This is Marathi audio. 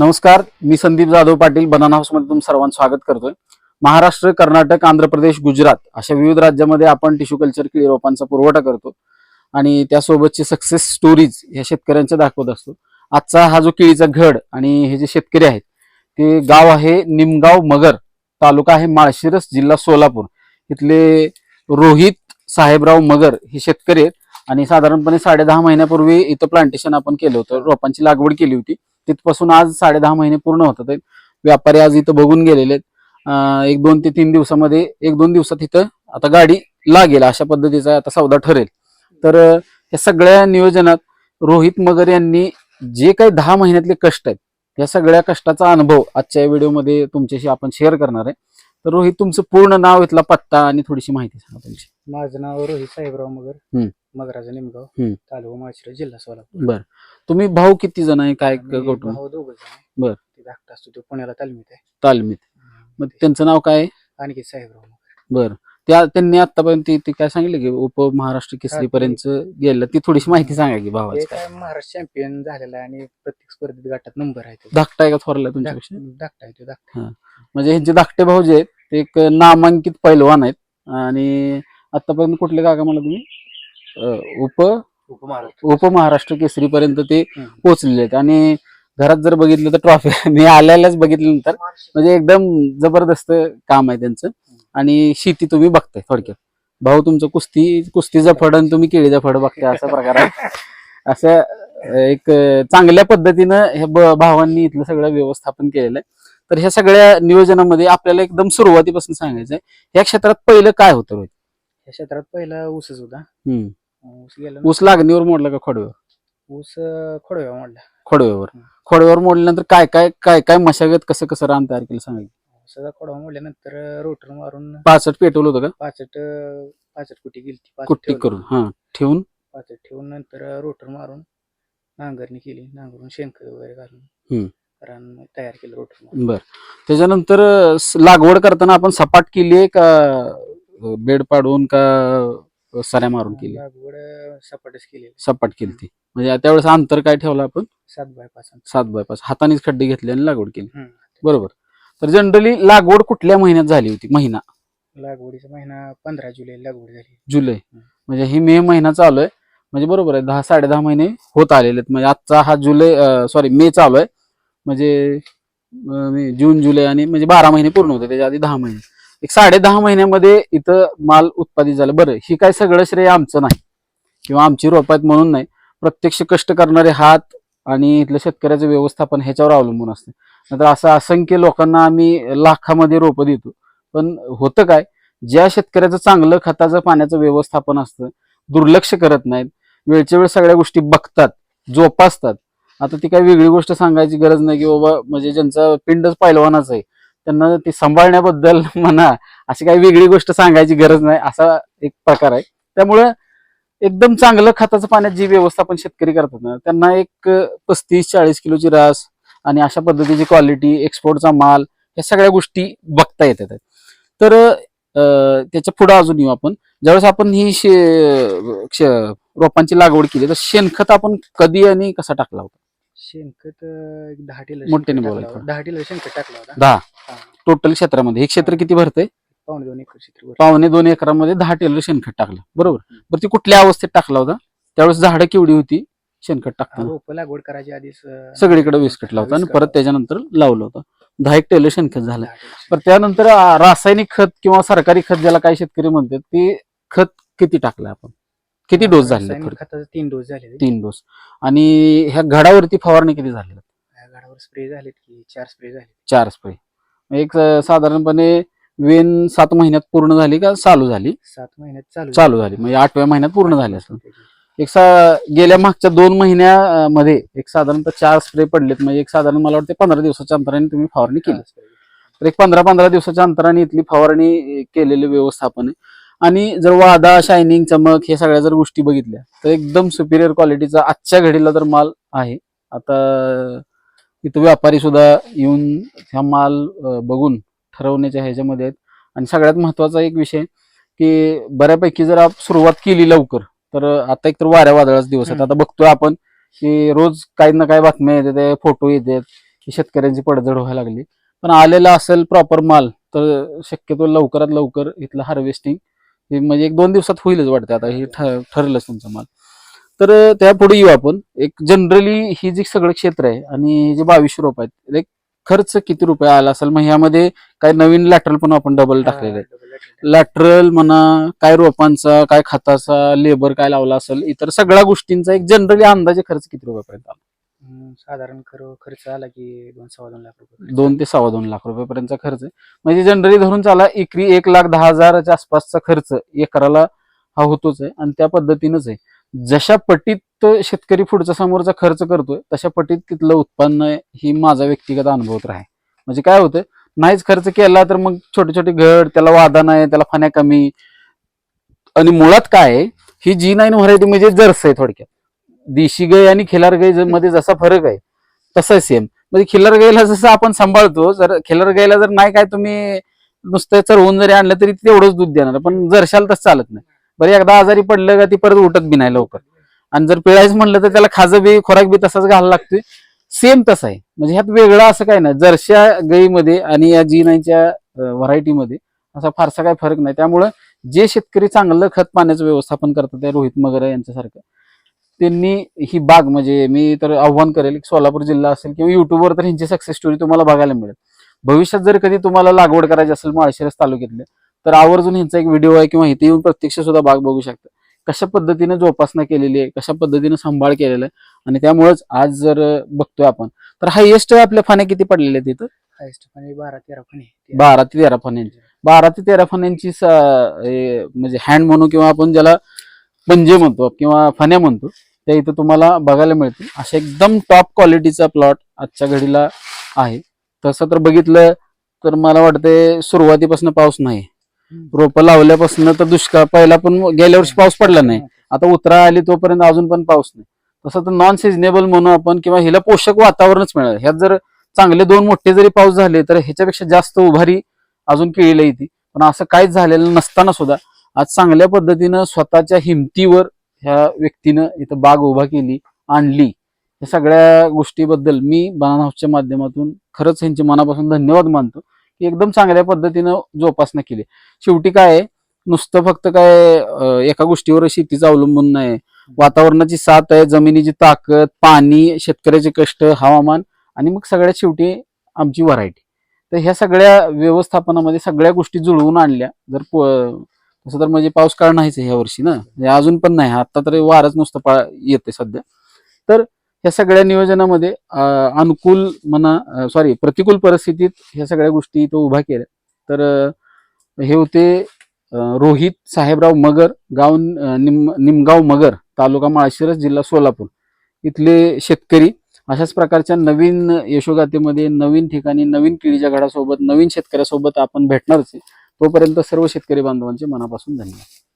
नमस्कार मी संदीप जाधव पाटील बनाना हाऊसमध्ये तुम सर्वांचं स्वागत करतोय. महाराष्ट्र कर्नाटक आंध्र प्रदेश गुजरात अशा विविध राज्यामध्ये आपण टिश्यू कल्चर केळी रोपांचा पुरवठा करतो. आणि त्यासोबतची सक्सेस स्टोरीज या शेतकऱ्यांच्या दाखवत असतो. आजचा हा जो केळीचा घड आणि हे जे शेतकरी आहेत ते गाव आहे निमगाव मगर तालुका आहे माळशिरस जिल्हा सोलापूर. इथले रोहित साहेबराव मगर हे शेतकरी आहेत. आणि साधारणपणे साडे दहा महिन्यापूर्वी इथं प्लांटेशन आपण केलं होतं. रोपांची लागवड केली होती. तिथपासून आज साडे दहा महिने पूर्ण होतात आहेत. व्यापारी आज इथं बघून गेलेले आहेत. एक दोन ते तीन दिवसामध्ये एक दोन दिवसात इथं आता गाडी लागेल अशा पद्धतीचा आता सौदा ठरेल. तर या सगळ्या नियोजनात रोहित मगर यांनी जे काही दहा महिन्यातले कष्ट आहेत या सगळ्या कष्टाचा अनुभव आजच्या व्हिडिओमध्ये तुमच्याशी आपण शेअर करणार आहे. तर रोहित तुमचं पूर्ण नाव इथला पत्ता आणि थोडीशी माहिती सांगा तुमची. माझं नाव रोहित साहेबराव मगर हम्म. मगराजा निमगाव हम्म. तालुका माळशिरस जिल्हा सोलापूर. बरं. तुम्ही भाऊ किती जण आहे? काय आम्ही कुटुंब भाऊ दोघं जण बर. ते धाकटा असतो तो पुण्याला तालमीत आहे. तालमीत. मग त्यांचं नाव काय? आहे? आणखी साहेबराव मगर. बर. त्या त्यांनी आतापर्यंत ती- ती काय सांगितलं की उप महाराष्ट्र केसरी पर्यंत गेलं. ती थोडीशी माहिती सांगा की ते भावाचं काय काय. महाराष्ट्र चॅम्पियन झालेला आहे आणि प्रत्येक स्पर्धेत गटात नंबर आहे. धाकटा आहे का थोरला तुमच्यापेक्षा? धाक- धाकटा आहे तो धाकटा म्हणजे ह्यांचे धाकटे भाऊ जे आहेत ते एक नामांकित पैलवान आहेत. आणि आतापर्यंत कुठले काका मला तुम्ही? अं, उप उपमहाराष्ट्र. उप महाराष्ट्र केसरी पर्यंत ते हम्म. पोहोचलेले आहेत. आणि घरात जर बघितलं तर ट्रॉफी मी आल्यालाच बघितल्यानंतर म्हणजे एकदम जबरदस्त काम आहे त्यांचं. आणि शेती तुम्ही बघताय थोडक्यात. भाऊ तुमचं कुस्ती कुस्तीचा फड आणि तुम्ही केळीचा फड बघताय असा प्रकार आहे असं एक चांगल्या पद्धतीनं हे भावांनी इथलं सगळं व्यवस्थापन केलेलं आहे. तर ह्या सगळ्या नियोजनामध्ये आपल्याला एकदम सुरुवातीपासून सांगायचं आहे या क्षेत्रात पहिलं काय होतं रोहित? या क्षेत्रात पहिला ऊसच होता. हम्म. ऊस गेला ऊस लागणीवर मोडला का खोडव्यावर? ऊस अं, खोडव्या मोडला. खोडव्यावर. हम्म. खोडव्यावर मोडल्यानंतर काय काय काय काय मशागत कसं कसं रान तयार केलं सांगा की. ऊसाचा खोडवा मोडल्यानंतर रोटर मारून पाचट पेटवलं होतं का? पाचट अं, पाचट कुटी गेली कुट्टी करून? हा ठेवून? पाचट ठेवून नंतर रोटर मारून नांगरणी केली. नांगरून शेणखत वगैरे. घालून रान तयार केलं रोटर बर. त्याच्यानंतर स- लागवड करताना आपण सपाट केली आहे का बेड पाडून का सऱ्या मारून केली? लागवड अं, सपाटच केली. सपाट केली ती. म्हणजे त्यावेळेस अंतर काय ठेवलं आपण? सात बाय पाच सात बाय पाच. हातानेच खड्डे घेतले आणि लागवड केली. हम्म. बरोबर. तर जनरली लागवड कुठल्या महिन्यात झाली होती? महिना? लागवडीचा महिना पंधरा जुलै लागवड झाली. जुलै. म्हणजे ही मे महिना चालू आहे. म्हणजे बरोबर आहे दहा साडे दहा महिने होत आलेले आहेत. म्हणजे आजचा हा जुलै सॉरी मे चालू आहे. म्हणजे जून जुलै आणि म्हणजे बारा महिने पूर्ण होते. त्याच्या आधी दहा महिने. एक साडे दहा महिन्यामध्ये इथं माल उत्पादित झाला. बरं ही काय सगळं श्रेय आमचं नाही. किंवा आमची रोप आहेत म्हणून नाही. प्रत्यक्ष कष्ट करणारे हात आणि इथलं शेतकऱ्याचं व्यवस्थापन ह्याच्यावर अवलंबून असते. नंतर असं असंख्य लोकांना आम्ही लाखामध्ये रोपं देतो. पण होतं काय? ज्या शेतकऱ्याचं चांगलं खताचं पाण्याचं व्यवस्थापन असतं दुर्लक्ष करत नाहीत वेळच्या वेळ सगळ्या गोष्टी बघतात जोपासतात. आता ती काही वेगळी गोष्ट सांगायची गरज नाही की बाबा म्हणजे ज्यांचा पिंडच पैलवानाच आहे त्यांना ती सांभाळण्याबद्दल म्हणा अशी काही वेगळी गोष्ट सांगायची गरज नाही असा एक प्रकार आहे. त्यामुळं एकदम चांगलं खताचं पाण्यात जी व्यवस्थापन शेतकरी करतात ना त्यांना एक पस्तीस चाळीस किलोची रास आणि अशा पद्धतीची क्वालिटी एक्सपोर्टचा माल ह्या सगळ्या गोष्टी बघता येतात तर त्याच्या पुढे अजून येऊ आपण. ज्यावेळेस आपण ही शे रोपांची लागवड केली तर शेणखत आपण कधी आणि कसा टाकला होता? शेणखत दहा टिलर मोठ्याने बोलायचं. दहा टिलर शेणखत टाकला होता. दहा. टोटल क्षेत्रामध्ये. हे क्षेत्र किती भरतंय? पावणे दोन एकर क्षेत्र. पावणे दोन एकरामध्ये दहा टेलर शेणखत टाकलं. बरोबर. बरं ती कुठल्या अवस्थेत टाकला होता? त्यावेळेस झाडं केवढी होती? शेणखत टाकताना रोप लागवड करायची आधीच अं, सगळीकडे विस्कटला होता आणि परत त्याच्यानंतर लावलं होतं. दहा एक टेलर शेणखत झालं. पण त्यानंतर रासायनिक खत किंवा सरकारी खत ज्याला काही शेतकरी म्हणतात ते खत किती टाकलं आपण? किती डोस झाले तीन डोस झाले तीन डोस. आणि ह्या घडावरती फवारणी किती झाली? घाडावर स्प्रे झालेत की चार स्प्रे झाले चार स्प्रे. एक साधारणपणे वेन सात महिन्यात पूर्ण झाली का चालू झाली? सात महिन्यात चालू चालू झाली. म्हणजे आठव्या महिन्यात पूर्ण झाली असेल. एक सा गेल्या मागच्या दोन महिन्यामध्ये एक साधारणतः चार स्प्रे पडलेत. म्हणजे एक साधारण मला वाटतं पंधरा दिवसाच्या अंतराने तुम्ही फवारणी केली. तर एक पंधरा पंधरा दिवसाच्या अंतराने इथली फवारणी केलेले व्यवस्थापन आहे. आणि जर वादा शायनिंग चमक हे सगळ्या जर गोष्टी बघितल्या तर एकदम सुपिरियर क्वालिटीचा आजच्या घडीला तर माल आहे. आता इथं व्यापारी सुद्धा येऊन हा माल बघून ठरवण्याच्या ह्याच्यामध्ये आहेत. आणि सगळ्यात महत्त्वाचा एक विषय की बऱ्यापैकी जर आप सुरुवात केली लवकर तर आता एक तर वाऱ्या वादळाचे दिवस आहेत. आता बघतोय आपण की रोज काही ना काही बातम्या येतात फोटो येतात की शेतकऱ्यांची पडझड व्हायला लागली. पण आलेला असेल प्रॉपर माल तर शक्यतो लवकरात लवकर इथलं हार्वेस्टिंग हे म्हणजे एक दोन दिवसात होईलच वाटतं. आता हे ठरलंच तुमचा माल. तर अं, त्यापुढे येऊ आपण. एक जनरली ही जी सगळं क्षेत्र आहे आणि जे बावीसशे रोप आहेत एक खर्च किती रुपये आला असेल? मग ह्यामध्ये काय नवीन लॅटरल पण आपण डबल टाकलेलं आहे. लॅटरल म्हणा काय रोपांचा काय खताचा लेबर काय लावला असेल इतर सगळ्या गोष्टींचा एक जनरली अंदाजे खर्च किती रुपयापर्यंत आला? हम्म, साधारण खरं खर्च आला की दोन सव्वा दोन लाख रुपये दोन ते सव्वा दोन लाख रुपयापर्यंतचा खर्च आहे. म्हणजे जनरली धरून चाला एकरी एक लाख दहा हजाराच्या आसपासचा खर्च एकराला हा होतोच आहे आणि त्या पद्धतीनंच आहे. जशा पटीत तो शेतकरी पुढचा समोरचा खर्च करतोय तशा पटीत तिथलं उत्पन्न ही माझा व्यक्तिगत अनुभव तर आहे. म्हणजे काय होतं नाहीच खर्च केला तर मग छोटे छोटे घर त्याला वादा नाही त्याला फण्या कमी. आणि मुळात काय आहे, ही जी नाईन व्हरायटी म्हणजे जर्स आहे थोडक्यात. देशी गाय आणि खिलार गायमध्ये जसा फरक आहे तसा सेम म्हणजे खिल्लर गायला जसं आपण सांभाळतो जर खिल्लर गायला जर नाही काय तुम्ही नुसतं चरवून जरी आणलं तरी तेवढंच दूध देणार. पण जरशाल तसं चालत नाही. बरं एकदा आजारी पडलं का ती परत उठत बी नाही लवकर. आणि जर पिळायचं म्हणलं तर त्याला खाजं बी खोराक बी तसाच घालायला लागतोय. सेम तसं आहे. म्हणजे ह्यात वेगळं असं काय नाही. जरशा गईमध्ये आणि या जी नाईनच्या व्हरायटीमध्ये असा फारसा काय फरक नाही. त्यामुळं जे शेतकरी चांगलं खत पाण्याचं व्यवस्थापन करतात त्या रोहित मगर यांच्यासारखं त्यांनी ही बाग म्हणजे मी तर आव्हान करेल सोलापूर जिल्हा असेल किंवा युट्यूबवर तर ह्यांची सक्सेस स्टोरी तुम्हाला बघायला मिळेल. भविष्यात जर कधी तुम्हाला लागवड करायची असेल माळशिरस तालुक्यातले तर आवर्जून ह्यांचा एक व्हिडिओ आहे किंवा इथे येऊन प्रत्यक्ष सुद्धा बाग बघू शकता. कशा पद्धतीने जोपासना केलेली आहे कशा पद्धतीने सांभाळ केलेला आहे आणि त्यामुळेच आज जर बघतोय आपण तर हायएस्ट आपल्या फाण्या किती पडलेल्या आहेत तिथं हायस्ट म्हणजे बारा तेरा आहे. बारा ते तेरा फण्यांची बारा ते तेरा हे म्हणजे हँड म्हणू किंवा आपण ज्याला पंजे म्हणतो किंवा फण्या म्हणतो त्या इथं तुम्हाला बघायला मिळतील. अशा एकदम टॉप क्वालिटीचा प्लॉट आजच्या घडीला आहे. तसं तर बघितलं तर मला वाटतंय सुरुवातीपासून पाऊस नाही. रोपं लावल्यापासून तर दुष्काळ पहिला पण गेल्या वर्षी पाऊस पडला नाही. आता उतरा आली तोपर्यंत अजून पण पाऊस नाही. तसं तर नॉन सिजनेबल म्हणू आपण किंवा हिला पोषक वातावरणच मिळालं. ह्यात जर चांगले दोन मोठे जरी पाऊस झाले तर ह्याच्यापेक्षा जास्त उभारी अजून केळीला येते. पण असं काहीच झालेलं नसताना सुद्धा आज चांगल्या पद्धतीनं स्वतःच्या हिमतीवर ह्या व्यक्तीनं इथं बाग उभा केली आणली. या सगळ्या गोष्टीबद्दल मी बनाना हाऊसच्या माध्यमातून खरंच ह्यांचे मनापासून धन्यवाद मानतो. की एकदम चांगल्या पद्धतीनं जोपासना केली. शेवटी काय आहे, नुसतं फक्त काय एका गोष्टीवर शेतीचं अवलंबून नाही. वातावरणाची साथ आहे जमिनीची ताकद पाणी शेतकऱ्याचे कष्ट हवामान आणि मग सगळ्यात शेवटी आमची व्हरायटी. तर ह्या सगळ्या व्यवस्थापनामध्ये सगळ्या गोष्टी जुळवून आणल्या. जर प- तसं तर म्हणजे पाऊस काळ नाहीच आहे ह्या वर्षी ना. म्हणजे अजून पण नाही. आता तरी वारच नुसतं पा येते सध्या. तर ह्या सगळ्या नियोजनामध्ये अनुकूल म्हणा सॉरी प्रतिकूल परिस्थितीत ह्या सगळ्या गोष्टी इथं उभा केल्या. तर हे होते रोहित साहेबराव मगर गाव निम निमगाव मगर तालुका माळशिरस जिल्हा सोलापूर. इथले शेतकरी अशाच प्रकारच्या नवीन यशोगाथेमध्ये नवीन ठिकाणी नवीन किडीच्या घडासोबत नवीन शेतकऱ्यासोबत आपण भेटणारच तोपर्यंत सर्व शेतकरी बांधवांचे मनापासून धन्यवाद.